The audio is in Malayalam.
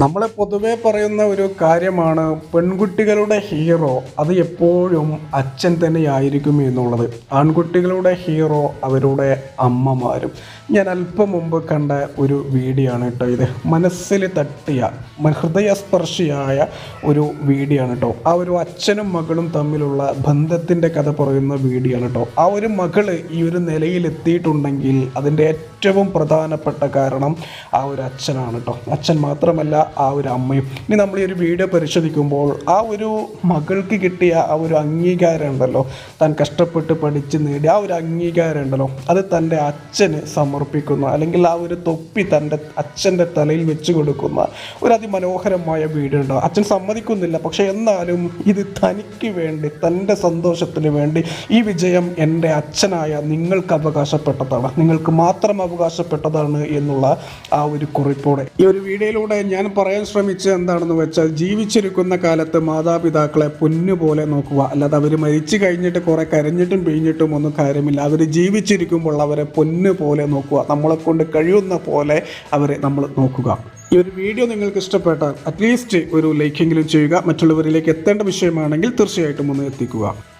നമ്മളെ പൊതുവെ പറയുന്ന ഒരു കാര്യമാണ് പെൺകുട്ടികളുടെ ഹീറോ അത് എപ്പോഴും അച്ഛൻ തന്നെയായിരിക്കും എന്നുള്ളത്. ആൺകുട്ടികളുടെ ഹീറോ അവരുടെ അമ്മമാരും. ഞാൻ അല്പം മുമ്പ് കണ്ട ഒരു വീഡിയോ ആണ് കേട്ടോ ഇത്. മനസ്സിൽ തട്ടിയ ഹൃദയസ്പർശിയായ ഒരു വീഡിയോ ആണ് കേട്ടോ. ആ ഒരു അച്ഛനും മകളും തമ്മിലുള്ള ബന്ധത്തിന്റെ കഥ പറയുന്ന വീഡിയോ ആണ് കേട്ടോ. ആ ഒരു മകൾ ഈ ഒരു നിലയിൽ എത്തിയിട്ടുണ്ടെങ്കിൽ അതിന്റെ ഏറ്റവും പ്രധാനപ്പെട്ട കാരണം ആ ഒരു അച്ഛനാണ് കേട്ടോ. അച്ഛൻ മാത്രമല്ല ആ ഒരു അമ്മയും. ഇനി നമ്മൾ ഈ ഒരു വീഡിയോ പരിശോധിക്കുമ്പോൾ ആ ഒരു മകൾക്ക് കിട്ടിയ ആ ഒരു അംഗീകാരം ഉണ്ടല്ലോ. താൻ കഷ്ടപ്പെട്ട് പഠിച്ച് നേടിയ ആ ഒരു അംഗീകാരം ഉണ്ടല്ലോ. അത് തന്റെ അച്ഛന് സമർപ്പിക്കുന്ന അല്ലെങ്കിൽ ആ ഒരു തൊപ്പി തന്റെ അച്ഛന്റെ തലയിൽ വെച്ച് കൊടുക്കുന്ന ഒരു അതിമനോഹരമായ വീഡിയോ ഉണ്ടോ അച്ഛൻ സമ്മതിക്കുന്നില്ല. പക്ഷേ എന്നാലും ഇത് തനിക്ക് വേണ്ടി തന്റെ സന്തോഷത്തിന് വേണ്ടി ഈ വിജയം എന്റെ അച്ഛനായ നിങ്ങൾക്ക് അവകാശപ്പെട്ടതാണ്. നിങ്ങൾക്ക് മാത്രം അവകാശപ്പെട്ടതാണ് എന്നുള്ള ആ ഒരു കുറിപ്പോടെ. ഈ ഒരു വീഡിയോയിലൂടെ ഞാൻ പറയാൻ ശ്രമിച്ചത് എന്താണെന്ന് വെച്ചാൽ ജീവിച്ചിരിക്കുന്ന കാലത്ത് മാതാപിതാക്കളെ പൊന്നുപോലെ നോക്കുക. അല്ലാതെ അവർ മരിച്ചു കഴിഞ്ഞിട്ട് കുറെ കരഞ്ഞിട്ടും പിഴിഞ്ഞിട്ടും ഒന്നും കാര്യമില്ല. അവർ ജീവിച്ചിരിക്കുമ്പോൾ അവരെ പൊന്നു പോലെ നോക്കുക. നമ്മളെ കൊണ്ട് കഴിയുന്ന പോലെ അവരെ നമ്മൾ നോക്കുക. ഈ ഒരു വീഡിയോ നിങ്ങൾക്ക് ഇഷ്ടപ്പെട്ടാൽ അറ്റ്ലീസ്റ്റ് ഒരു ലൈക്കെങ്കിലും ചെയ്യുക. മറ്റുള്ളവരിലേക്ക് എത്തേണ്ട വിഷയമാണെങ്കിൽ തീർച്ചയായിട്ടും ഒന്ന് എത്തിക്കുക.